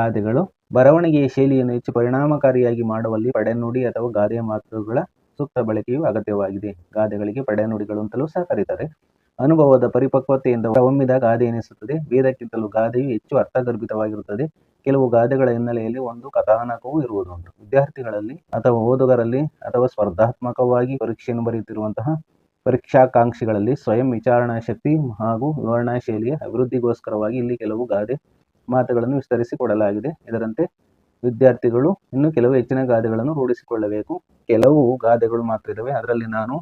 ಗಾದೆಗಳು ಬರವಣಿಗೆಯ ಶೈಲಿಯನ್ನು ಹೆಚ್ಚು ಪರಿಣಾಮಕಾರಿಯಾಗಿ ಮಾಡುವಲ್ಲಿ ಪಡೆನುಡಿ ಅಥವಾ ಗಾದೆಯ ಮಾತುಗಳ ಸೂಕ್ತ ಬಳಕೆಯು ಅಗತ್ಯವಾಗಿದೆ. ಗಾದೆಗಳಿಗೆ ಪಡೆನುಡಿಗಳು ಅಂತಲೂ ಸಹ ಕರೀತಾರೆ. ಅನುಭವದ ಪರಿಪಕ್ವತೆಯಿಂದ ಒಮ್ಮಿದ ಗಾದೆ ಎನಿಸುತ್ತದೆ. ವೇದಕ್ಕಿಂತಲೂ ಗಾದೆಯು ಹೆಚ್ಚು ಅರ್ಥಗರ್ಭಿತವಾಗಿರುತ್ತದೆ. ಕೆಲವು ಗಾದೆಗಳ ಹಿನ್ನೆಲೆಯಲ್ಲಿ ಒಂದು ಕಥಾನಕವೂ ಇರುವುದುಂಟು. ವಿದ್ಯಾರ್ಥಿಗಳಲ್ಲಿ ಅಥವಾ ಓದುಗರಲ್ಲಿ ಅಥವಾ ಸ್ಪರ್ಧಾತ್ಮಕವಾಗಿ ಪರೀಕ್ಷೆಯನ್ನು ಬರೆಯುತ್ತಿರುವಂತಹ ಪರೀಕ್ಷಾಕಾಂಕ್ಷಿಗಳಲ್ಲಿ ಸ್ವಯಂ ವಿಚಾರಣಾ ಶಕ್ತಿ ಹಾಗೂ ವಿವರಣಾ ಶೈಲಿಯ ಅಭಿವೃದ್ಧಿಗೋಸ್ಕರವಾಗಿ ಇಲ್ಲಿ ಕೆಲವು ಗಾದೆ ಮಾತುಗಳನ್ನು ವಿಸ್ತರಿಸಿಕೊಡಲಾಗಿದೆ. ಇದರಂತೆ ವಿದ್ಯಾರ್ಥಿಗಳು ಇನ್ನು ಕೆಲವು ಹೆಚ್ಚಿನ ಗಾದೆಗಳನ್ನು ರೂಢಿಸಿಕೊಳ್ಳಬೇಕು. ಕೆಲವು ಗಾದೆಗಳು ಮಾತ್ರ ಇದ್ದಾವೆ ಅದರಲ್ಲಿ ನಾನು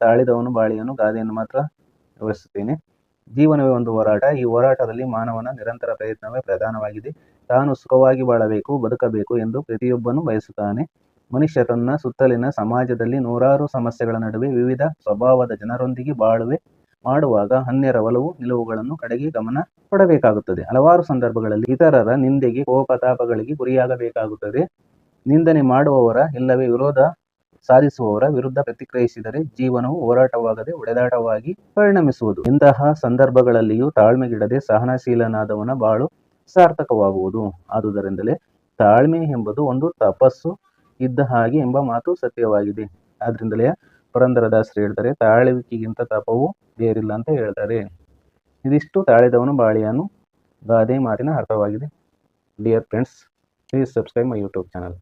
ತಾಳಿದವನು ಬಾಳಿಯನ್ನು ಗಾದೆಯನ್ನು ಮಾತ್ರ ವಿವರಿಸುತ್ತೇನೆ. ಜೀವನವೇ ಒಂದು ಹೋರಾಟ. ಈ ಹೋರಾಟದಲ್ಲಿ ಮಾನವನ ನಿರಂತರ ಪ್ರಯತ್ನವೇ ಪ್ರಧಾನವಾಗಿದೆ. ತಾನು ಸುಖವಾಗಿ ಬಾಳಬೇಕು, ಬದುಕಬೇಕು ಎಂದು ಪ್ರತಿಯೊಬ್ಬನು ಬಯಸುತ್ತಾನೆ. ಮನುಷ್ಯ ತನ್ನ ಸುತ್ತಲಿನ ಸಮಾಜದಲ್ಲಿ ನೂರಾರು ಸಮಸ್ಯೆಗಳ ನಡುವೆ ವಿವಿಧ ಸ್ವಭಾವದ ಜನರೊಂದಿಗೆ ಬಾಳುವೆ. ಮಾಡುವಾಗ ಅನ್ಯರ ಒಲವು ನಿಲುವುಗಳನ್ನು ಕಡೆಗೆ ಗಮನ ಕೊಡಬೇಕಾಗುತ್ತದೆ. ಹಲವಾರು ಸಂದರ್ಭಗಳಲ್ಲಿ ಇತರರ ನಿಂದೆಗೆ ಕೋಪತಾಪಗಳಿಗೆ ಗುರಿಯಾಗಬೇಕಾಗುತ್ತದೆ. ನಿಂದನೆ ಮಾಡುವವರ ಇಲ್ಲವೇ ವಿರೋಧ ಸಾಧಿಸುವವರ ವಿರುದ್ಧ ಪ್ರತಿಕ್ರಿಯಿಸಿದರೆ ಜೀವನವು ಹೋರಾಟವಾಗದೆ ಒಡೆದಾಟವಾಗಿ ಪರಿಣಮಿಸುವುದು. ಇಂತಹ ಸಂದರ್ಭಗಳಲ್ಲಿಯೂ ತಾಳ್ಮೆಗಿಡದೆ ಸಹನಶೀಲನಾದವನ ಬಾಳು ಸಾರ್ಥಕವಾಗುವುದು. ಆದುದರಿಂದಲೇ ತಾಳ್ಮೆ ಎಂಬುದು ಒಂದು ತಪಸ್ಸು ಇದ್ದ ಹಾಗೆ ಎಂಬ ಮಾತು ಸತ್ಯವಾಗಿದೆ. ಆದ್ರಿಂದಲೇ ಪುರಂದರದಾಸರು ಹೇಳ್ತಾರೆ, ತಾಳುವಿಕೆಗಿಂತ ತಪವು ಬೇರಿಲ್ಲ ಅಂತ ಹೇಳ್ತಾರೆ. ಇದಿಷ್ಟು ತಾಳಿದವನು ಬಾಳಿಯನು. ಗಾದೆ ಮಾತಿನ ಅರ್ಥವಾಗಿದೆ. Dear friends please subscribe my YouTube channel